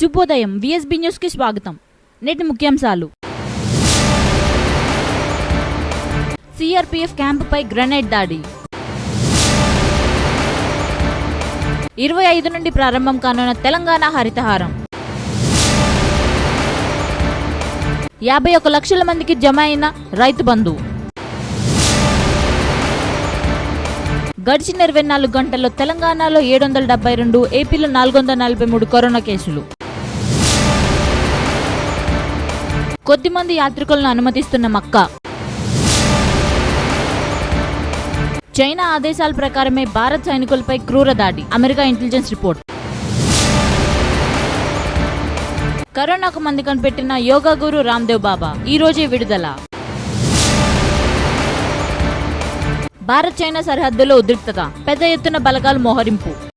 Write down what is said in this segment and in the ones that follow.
శుభోదయం. విఎస్బి న్యూస్కి స్వాగతం. నేటి ముఖ్యాంశాలు. సిఆర్పిఎఫ్ క్యాంపుపై గ్రెనేడ్ దాడి. ఇరవై ఐదు నుండి ప్రారంభం కానున్న తెలంగాణ హరితహారం. యాభై ఒక లక్షల మందికి జమ అయిన రైతు బంధు. గడిచిన ఇరవై నాలుగు గంటల్లో తెలంగాణలో ఏడు వందల డెబ్బై రెండు ఏపీలో నాలుగు వందల నలభై మూడు కరోనా కేసులు. కొద్దిమంది యాత్రికులను అనుమతిస్తున్న మక్కా. చైనా ఆదేశాల ప్రకారమే భారత్ సైనికులపై క్రూర దాడి. America intelligence report. కరోనాకు మంది కనిపెట్టిన యోగా గురు రామ్దేవ్ బాబా. ఈ రోజే విడుదల. భారత్ చైనా సరిహద్దులో ఉద్రిక్తత. పెద్ద ఎత్తున బలగాలు మోహరింపు.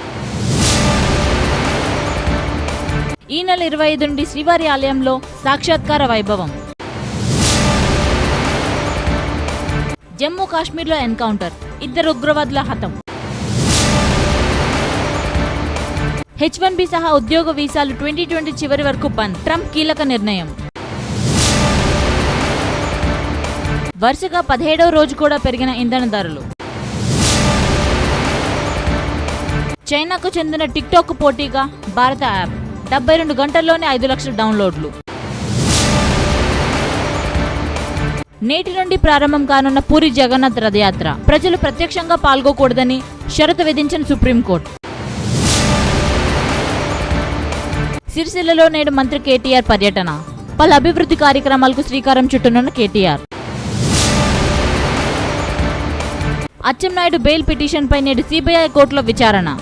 ఈ నెల ఇరవై ఐదు నుండి శ్రీవారి ఆలయంలో సాక్షాత్కార వైభవం. జమ్మూ కాశ్మీర్లో ఎన్కౌంటర్ ఇద్దరు ఉగ్రవాదుల హతం. హెచ్ వన్ బి సహా ఉద్యోగ వీసాలు ట్వంటీ ట్వంటీ చివరి వరకు బంద్. ట్రంప్ కీలక నిర్ణయం. వరుసగా పదిహేడవ రోజు కూడా పెరిగిన ఇంధన ధరలు. చైనాకు చెందిన టిక్టాక్ పోటీగా భారత యాప్. డెబ్బై రెండు గంటల్లోనే ఐదు లక్షల డౌన్లోడ్లు. నేటి నుండి ప్రారంభం కానున్న పూరి జగన్నాథ్ రథయాత్ర. ప్రజలు ప్రత్యక్షంగా పాల్గొకూడదని షరతు విధించిన సుప్రీంకోర్టు. సిరిసిల్లలో నేడు మంత్రి కేటీఆర్ పర్యటన. పలు అభివృద్ధి కార్యక్రమాలకు శ్రీకారం చుట్టనున్న కేటీఆర్. అచ్చెన్నాయుడు బెయిల్ పిటిషన్పై నేడు సిబిఐ కోర్టులో విచారణ.